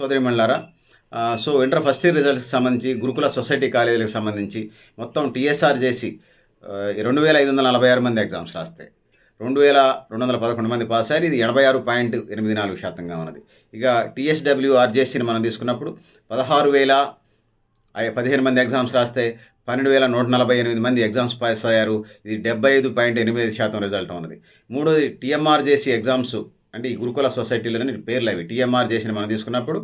సోదరి మండలారా so inter first year రిజల్ట్స్కి సంబంధించి గురుకుల సొసైటీ కాలేజీలకు సంబంధించి మొత్తం టీఎస్ఆర్ చేసి రెండు వేల ఐదు వందల నలభై ఆరు మంది ఎగ్జామ్స్ రాస్తే రెండు వేల రెండు వందల పదకొండు మంది పాస్ అయ్యారు. ఇది ఎనభై ఆరు పాయింట్ ఎనిమిది నాలుగు శాతంగా ఉన్నది. ఇక టీఎస్డబ్ల్యూఆర్జేసీని మనం తీసుకున్నప్పుడు పదహారు వేల పదిహేను మంది ఎగ్జామ్స్ రాస్తే పన్నెండు వేల నూట నలభై ఎనిమిది మంది ఎగ్జామ్స్ పాస్ అయ్యారు. ఇది డెబ్బై ఐదు పాయింట్ ఎనిమిది శాతం రిజల్ట్ ఉన్నది. మూడోది టీఎంఆర్ చేసి ఎగ్జామ్స్ అంటే ఈ గురుకుల సొసైటీలోనే పేర్లు అవి. టీఎంఆర్ చేసిన మనం తీసుకున్నప్పుడు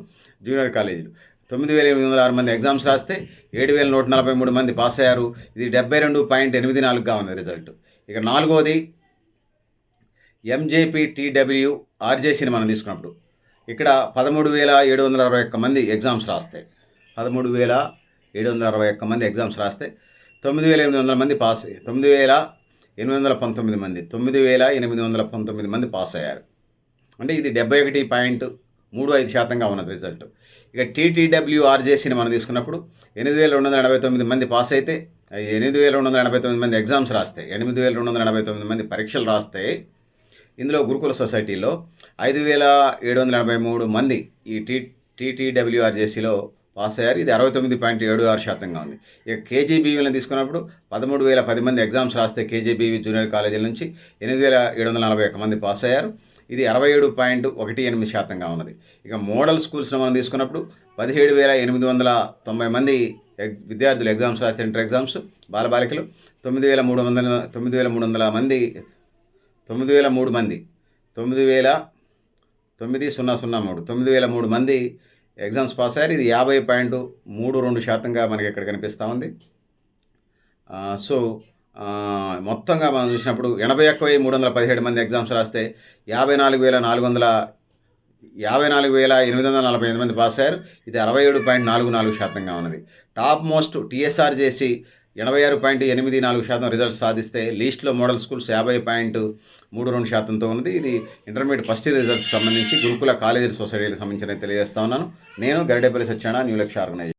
జూనియర్ కాలేజీలు. తొమ్మిది వేల ఎనిమిది వందల ఆరు మంది ఎగ్జామ్స్ రాస్తే ఏడు వేల నూట నలభై మూడు మంది పాస్ అయ్యారు. ఇది డెబ్బై రెండు పాయింట్ ఎనిమిది నాలుగుగా ఉంది రిజల్ట్. ఇక నాలుగోది ఎంజేపీ టీడబ్ల్యూ ఆర్జేసీని మనం తీసుకున్నప్పుడు. ఇక్కడ పదమూడు వేల ఏడు వందల అరవై ఒక్క మంది ఎగ్జామ్స్ రాస్తే. పదమూడు వేల ఏడు వందల అరవై ఒక్క మంది ఎగ్జామ్స్ రాస్తే తొమ్మిది వేల ఎనిమిది వందల మంది పాస్ తొమ్మిది వేల ఎనిమిది వందల పంతొమ్మిది మంది. తొమ్మిది వేల ఎనిమిది వందల పంతొమ్మిది మంది పాస్ అయ్యారు. అంటే ఇది డెబ్బై ఒకటి పాయింట్ మూడు ఐదు శాతంగా ఉన్నది రిజల్ట్ ఇక టీటీడబ్ల్యూఆర్జేసీని మనం తీసుకున్నప్పుడు ఎనిమిది వేల రెండు వందల ఎనభై తొమ్మిది మంది పాస్ అయితే ఎనిమిది వేల రెండు వందల ఎనభై తొమ్మిది మంది ఎగ్జామ్స్ రాస్తే ఎనిమిది వేల రెండు వందల ఎనభై తొమ్మిది మంది పరీక్షలు రాస్తే ఇందులో గురుకుల సొసైటీలో ఐదు వేల ఏడు వందల ఎనభై మూడు మంది ఈ టీ టీటీడబ్ల్యూఆర్జేసీలో పాస్ అయ్యారు. ఇది అరవై తొమ్మిది పాయింట్ ఏడు ఆరు శాతంగా ఉంది. ఇక కేజీబీవీలను తీసుకున్నప్పుడు పదమూడు వేల పది మంది ఎగ్జామ్స్ రాస్తే కేజీబీవీ జూనియర్ కాలేజీల నుంచి ఎనిమిది వేల ఏడు వందల నలభై ఒక్క మంది పాస్ అయ్యారు. ఇది అరవై ఏడు పాయింట్ ఒకటి ఎనిమిది శాతంగా ఉన్నది. ఇక మోడల్ స్కూల్స్ను మనం తీసుకున్నప్పుడు పదిహేడు వేల ఎనిమిది వందల తొంభై మంది ఎగ్ విద్యార్థులు ఎగ్జామ్స్ రాస్తే ఇంటర్ ఎగ్జామ్స్ బాలబాలికలు తొమ్మిది వేల మూడు వందల తొమ్మిది వేల మూడు వందల మంది తొమ్మిది వేల మూడు మంది తొమ్మిది వేల తొమ్మిది సున్నా సున్నా మూడు తొమ్మిది వేల మూడు మంది ఎగ్జామ్స్ పాస్ అయ్యారు. ఇది యాభై పాయింట్ మూడు రెండు శాతంగా మనకి ఇక్కడ కనిపిస్తూ ఉంది. సో మొత్తంగా మనం చూసినప్పుడు ఎనభై ఒక్క వెయ్యి మూడు వందల పదిహేడు మంది ఎగ్జామ్స్ రాస్తే యాభై నాలుగు వేల నాలుగు వందల యాభై నాలుగు వేల ఎనిమిది వందల నలభై ఎనిమిది మంది పాస్ అయ్యారు. ఇది అరవై ఏడు పాయింట్ నాలుగు నాలుగు శాతంగా ఉన్నది. టాప్ మోస్ట్ టీఎస్ఆర్ చేసి ఎనభై ఆరు పాయింట్ ఎనిమిది నాలుగు శాతం రిజల్ట్స్ సాధిస్తే లీస్ట్లో మోడల్ స్కూల్స్ యాభై పాయింట్ మూడు రెండు శాతంతో ఉన్నది. ఇది ఇంటర్మీడియట్ ఫస్ట్ ఇయర్ రిజల్ట్స్ సంబంధించి గురుకుల కాలేజీ సొసైటీలకు సంబంధించిన తెలియజేస్తా ఉన్నాను. నేను గరిడేపల్లి సత్యాన న్యూ లక్ష్య ఆర్గనైజేషన్.